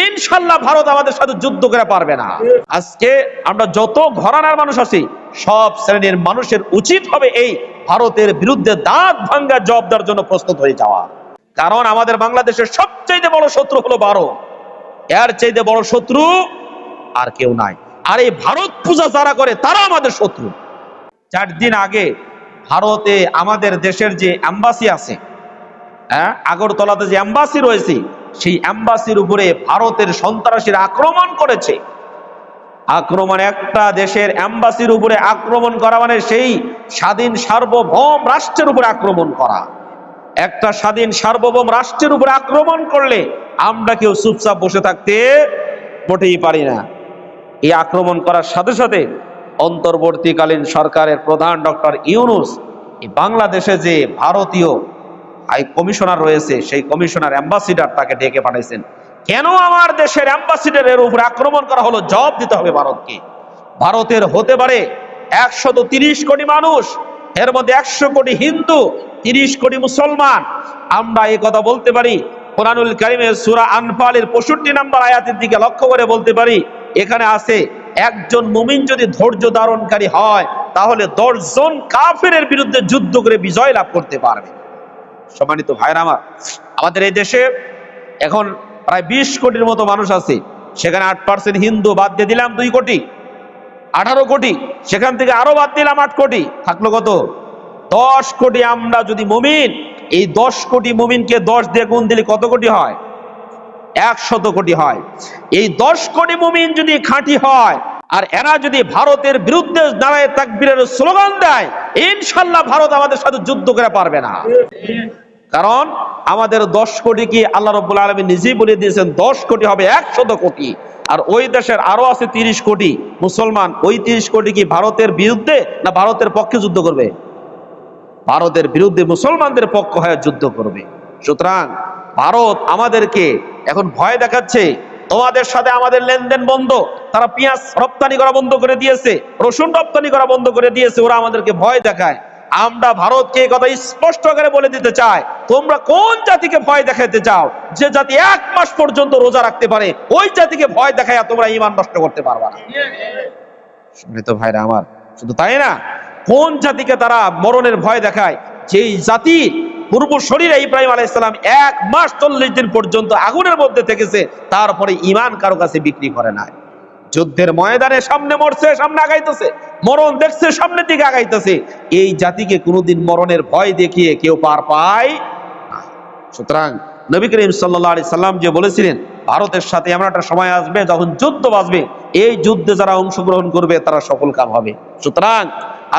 ইনশাল্লাহ ভারত আমাদের সাথে যুদ্ধ করে পারবে না। আজকে আমরা যত ঘরানার মানুষ আছি, সব শ্রেণির মানুষের উচিত হবে এই ভারতের বিরুদ্ধে দাঁত ভাঙ্গা জব দেওয়ার জন্য প্রস্তুত হয়ে যাওয়া। কারণ আমাদের বাংলাদেশের সবচেয়ে বড় শত্রু হলো ভারত। এর চাইতে বড় শত্রু আর কেউ নাই। আর এই ভারত পূজা যারা করে, তারা আমাদের শত্রু। চার দিন আগে ভারতে আমাদের দেশের যে অ্যাম্বাসি আছে হ্যাঁ আগরতলাতে যে অ্যাম্বাসি রয়েছে সেই অ্যাম্বাসির উপরে ভারতের সন্ত্রাসীরা আক্রমণ করেছে। আক্রমণ একটা দেশের অ্যাম্বাসির উপরে আক্রমণ করা মানে সেই স্বাধীন সার্বভৌম রাষ্ট্রের উপরে আক্রমণ করা। একটা স্বাধীন সার্বভৌম রাষ্ট্রের উপরে আক্রমণ করলে আমরা কেউ চুপচাপ বসে থাকতে মোটেই পারি না। এই আক্রমণ করার সাথে সাথে অন্তর্বর্তীকালীন সরকারের প্রধান ডক্টর ইউনুস বাংলাদেশে যে ভারতীয় হাই কমিশনার রয়েছে, সেই কমিশনার অ্যাম্বাসিডার তাকে ডেকে পাঠাইছেন। কেন আমার দেশের অ্যাম্বাসিডারের উপর আক্রমণ করা হলো? জবাব দিতে হবে ভারতকে। ভারতের হতে পারে একশত তিরিশ কোটি মানুষ, এর মধ্যে একশো কোটি হিন্দু, তিরিশ কোটি মুসলমান। আমরা এই কথা বলতে পারি, কোরআনুল কারিমের সুরা আনফালের পঁয়ষট্টি নাম্বার আয়াতের দিকে লক্ষ্য করে বলতে পারি, এখানে আছে, একজন মুমিন যদি ধৈর্য ধারণকারী হয়, তাহলে দশজন কাফেরের বিরুদ্ধে যুদ্ধ করে বিজয় লাভ করতে পারবে। সম্মানিত ভাইরা আমার, আমাদের এই দেশে এখন প্রায় বিশ কোটির মতো মানুষ আছে। সেখানে আট পার্সেন্ট হিন্দু বাদ দিয়ে দিলাম দুই কোটি, আঠারো কোটি, সেখান থেকে আরও বাদ দিলাম আট কোটি। থাকল কত? দশ কোটি আমরা যদি মুমিন, এই দশ কোটি মুমিনকে দশ দিয়ে গুণ দিলে কত কোটি হয়? একশত কোটি হয়। এই দশ কোটি মুমিন যদি খাঁটি হয়, আর এরা যদি ভারতের বিরুদ্ধে দাঁড়ায়, তাকবীরের স্লোগান দেয়, ইনশাল্লাহ ভারত আমাদের সাথে যুদ্ধ করে পারবে না। কারণ আমাদের দশ কোটি কি আল্লাহ রব্বুল আলমী নিজেই বলে দিয়েছেন, দশ কোটি হবে একশত কোটি। আর ওই দেশের আরও আছে তিরিশ কোটি মুসলমান, ওই তিরিশ কোটি কি ভারতের বিরুদ্ধে না ভারতের পক্ষে যুদ্ধ করবে? ভারতের বিরুদ্ধে মুসলমানদের পক্ষ হয়ে যুদ্ধ করবে। সুতরাং ভারত আমাদেরকে এখন ভয় দেখাচ্ছে, তোমাদের সাথে আমাদের লেনদেন বন্ধ, তারা পেঁয়াজ রপ্তানি করা বন্ধ করে দিয়েছে, রসুন রপ্তানি করা বন্ধ করে দিয়েছে, ওরা আমাদেরকে ভয় দেখায়। আমরা ভারতকে কথা স্পষ্ট করে বলে দিতে চাই, তোমরা কোন জাতিকে ভয় দেখাতে চাও? যে জাতি এক মাস পর্যন্ত রোজা রাখতে পারে, ওই জাতিকে ভয় দেখায় তোমরা ইমান নষ্ট করতে পারবা না। সম্মানিত ভাইরা আমার, শুধু তাই না? কোন জাতিকে তারা মরণের ভয় দেখায়? যেই জাতি পূর্ব শরীরে ইব্রাহিম আলাইসালাম এক মাস চল্লিশ দিন পর্যন্ত আগুনের মধ্যে থেকেছে, তারপরে ইমান কারও কাছে বিক্রি করে নাই। যুদ্ধের ময়দানে সামনে মরছে, সামনে আগাইতেছে। মরণ দেখছে, সামনের দিকে আগাইতেছে। এই জাতিকে কোনোদিন মরণের ভয় দেখিয়ে কেউ পার পায় সুতরাং নবী করিম সাল্লাহ আলি সাল্লাম যে বলেছিলেন, ভারতের সাথে এমন একটা সময় আসবে যখন যুদ্ধ বাঁচবে। এই যুদ্ধে যারা অংশগ্রহণ করবে, তারা সফল কাম হবে। সুতরাং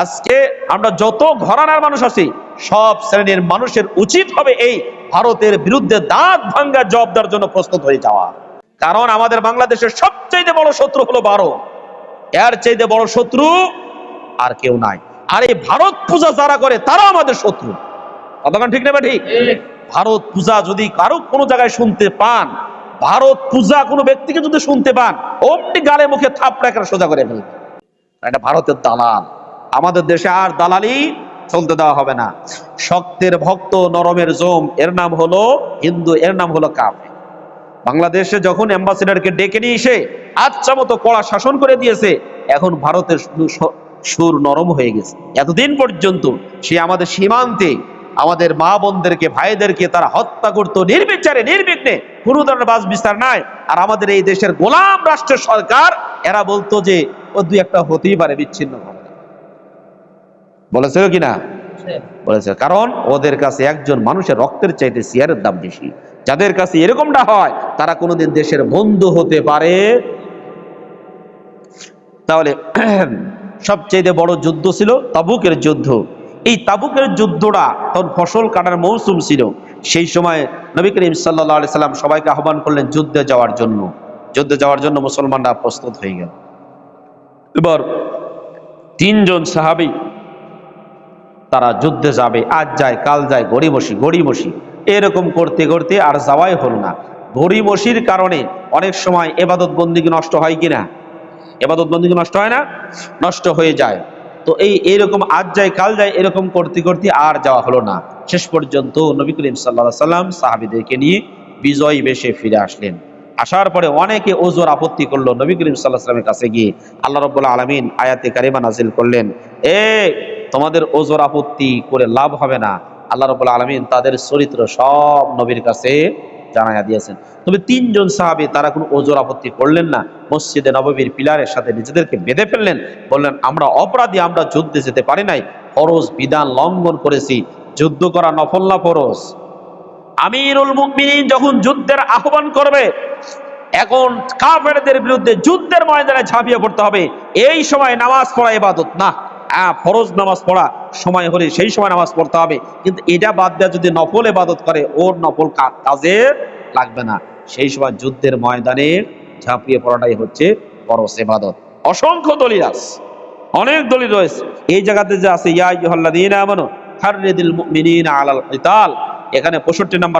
আজকে আমরা যত ঘরানার মানুষ আছি, সব শ্রেণির মানুষের উচিত হবে এই ভারতের বিরুদ্ধে দাঁত ভাঙ্গা জব দেওয়ার জন্য প্রস্তুত হয়ে যাওয়া। কারণ আমাদের বাংলাদেশের সবচেয়ে বড় শত্রু হলো ভারত। এর চাইতে বড় শত্রু আর কেউ নাই। আর এই ভারত পূজা যারা করে তারা আমাদের শত্রু। কতক্ষণ ঠিক নেবে ঠিক ভারত পূজা যদি কারও কোনো জায়গায় শুনতে পান, ভারত পূজা কোনো ব্যক্তিকে যদি শুনতে পান, অমনি গালে মুখে থাপড়া করে সোজা করে ফেলবে। এটা ভারতের দালাল। আমাদের দেশে আর দালালি চলতে দেওয়া হবে না। শক্তের ভক্ত নরমের জম, এর নাম হলো হিন্দু, এর নাম হলো কাফে বাংলাদেশে যখন অ্যাম্বাসেডারকে ডেকে নিয়ে এসে আচ্ছা মতো কড়া শাসন করে দিয়েছে, এখন ভারতের সুর নরম হয়ে গেছে। এতদিন পর্যন্ত সে আমাদের সীমান্তে আমাদের মা বোনদেরকে, ভাইদেরকে তারা হত্যা করতো। নির্বিচারে, নির্বিঘ্নে কোনো ধরনের বাস বিস্তার নাই। আর আমাদের এই দেশের গোলাম রাষ্ট্রের সরকার, এরা বলতো যে ও দুই একটা হতেই পারে বিচ্ছিন্ন বলেছিল কিনা? বলেছে, কারণ ওদের কাছে একজন মানুষের রক্তের চাইতে শেয়ারের দাম বেশি। যাদের কাছে এরকমটা হয়, তারা কোনোদিন দেশের বন্ধু হতে পারে। তাহলে সবচেয়ে বড় যুদ্ধ ছিল তাবুকের যুদ্ধ। এই তাবুকের যুদ্ধটা তখন ফসল কাটার মৌসুম ছিল। সেই সময় নবী করিম সাল্লাহ আলি সাল্লাম সবাইকে আহ্বান করলেন যুদ্ধে যাওয়ার জন্য। যুদ্ধে যাওয়ার জন্য মুসলমানরা প্রস্তুত হয়ে গেল। এবার তিনজন সাহাবী তারা যুদ্ধে যাবে, আজ যায়, কাল যায়, গড়িমসি গড়িমসি। এরকম করতে করতে আর যাওয়াই হলো না। গড়ি বসির কারণে অনেক সময় এবাদত বন্দিকে নষ্ট হয় কিনা? এবাদত বন্দিকে নষ্ট হয় না? নষ্ট হয়ে যায়। তো এই এরকম আজ যায়, কাল যায়, এরকম করতে করতে আর যাওয়া হলো না। শেষ পর্যন্ত নবী করিম সাল্লাহ সাল্লাম সাহাবিদেরকে নিয়ে বিজয় বেশে ফিরে আসলেন। আসার পরে অনেকে ওজোর আপত্তি করল নবী করিম সাল্লাহ সাল্লামের কাছে গিয়ে। আল্লাহ রব্বুল্লাহ আলমিন আয়াতে কারিমা নাজিল করলেন, এ তোমাদের ওজোর আপত্তি করে লাভ হবে না। আল্লাহ রব্বুল্লাহ আলমিন তাদের চরিত্র সব নবীর কাছে জানাইয়া দিয়েছেন। তবে তিনজন সাহাবী তারা কোনো ওজোর আপত্তি করলেন না। মসজিদে নববীর পিলারের সাথে নিজেদেরকে বেঁধে ফেললেন। বললেন, আমরা অপরাধী, আমরা যুদ্ধে যেতে পারি নাই। ফরজ বিধান লঙ্ঘন করেছি। যুদ্ধ করা নফল না ফরজ? আমিরুল মুমিনিন যখন যুদ্ধের আহ্বান করবে, এখন কাফেরদের বিরুদ্ধে যুদ্ধের ময়দানে ঝাঁপিয়ে পড়তে হবে। এই সময় নামাজ পড়া ইবাদত না। ফরজ নামাজ পড়া সময় হলে সেই সময় নামাজ পড়তে হবে। কিন্তু এটা বাদ দেওয়া যদি নফল ইবাদত করে, ওর নফল কাজে লাগবে না। সেই সময় যুদ্ধের ময়দানে ঝাঁপিয়ে পড়াটাই হচ্ছে ফরজ ইবাদত। অসংখ্য দলিল আছে, অনেক দলিল রয়েছে। এই জায়গাতে যে আছে, ইয়া মুমিনিনা আলাল কিতাল। এখানে 65 নম্বর